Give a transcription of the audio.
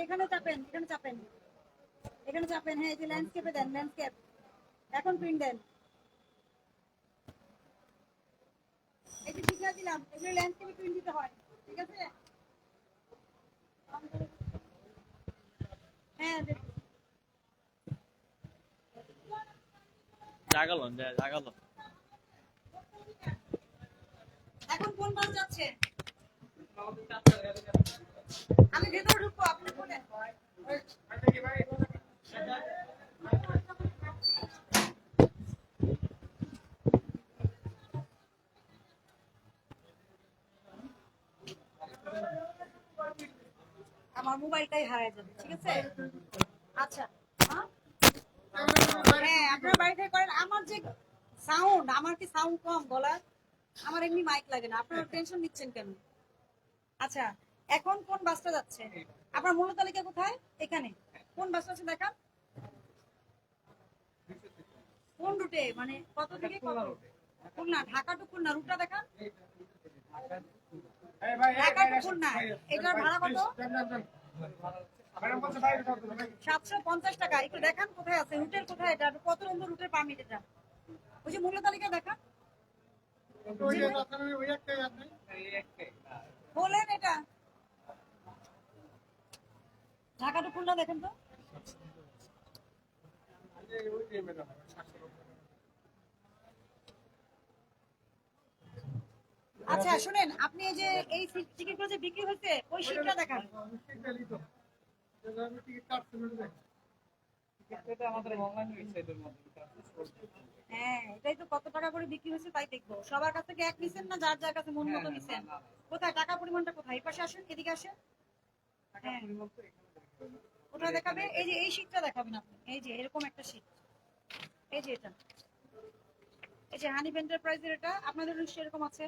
এখানে চাপেন এখানে চাপেন এখানে চাপেন হ্যাঁ যে ল্যান্ডস্কেপে দেন ল্যান্ডস্কেপ এখন প্রিন্ট দেন এই যে দিলাম, এগুলো ল্যান্ডস্কেপে প্রিন্ট দিতে হয়, ঠিক আছে হ্যাঁ দেখ- জাগালো জাগালো। এখন কোন যাচ্ছে? আমি ভেতরে ঢুকবো আপনি আমার মোবাইলটাই হারায় যাবে, ঠিক আছে? আচ্ছা হ্যাঁ? হ্যাঁ আপনার বাড়ি থেকে করেন আমার যে সাউন্ড আমার কি সাউন্ড কম গলার আমার এমনি মাইক লাগে না। আপনারা টেনশন নিচ্ছেন কেন? আচ্ছা এখন কোন বাসটা যাচ্ছে? আপনার মূল তালিকা কোথায়? এখানে। কোন বাসটা আছে দেখান। কোন রুটে? মানে কত থেকে কত? খুলনা ঢাকা টু খুলনা রুটটা দেখান। ঢাকা টু খুলনা। এটার ভাড়া কত? সাতশো পঞ্চাশ টাকা। একটু দেখান কোথায় আছে। রুটের কোথায়? এটা কত নম্বর রুটের পারমিট এটা? ওই যে মূল্য তালিকা দেখান বলেন এটা। ঢাকা টু খুলনা দেখেন তো? আচ্ছা শুনেন আপনি এই যে এই টিকিটগুলো যে বিক্রি হয়েছে ওই সিটটা দেখান। হ্যাঁ এটাই তো কত টাকা করে বিক্রি হয়েছে তাই দেখব। সবার কাছ থেকে এক নিছেন না যার যার কাছে মন মতো নিছেন? কোথায়? টাকা পরিমাণটা কোথায়? এই পাশে আসেন এদিকে আসেন। হ্যাঁ। কোথায় দেখাবে? এই যে এই শীটটা দেখাবেন আপনি। এই যে এরকম একটা শীট এই যে এটা। এই যে হানিফ এন্টারপ্রাইজের এটা। আপনাদের নিশ্চয়ই এরকম আছে?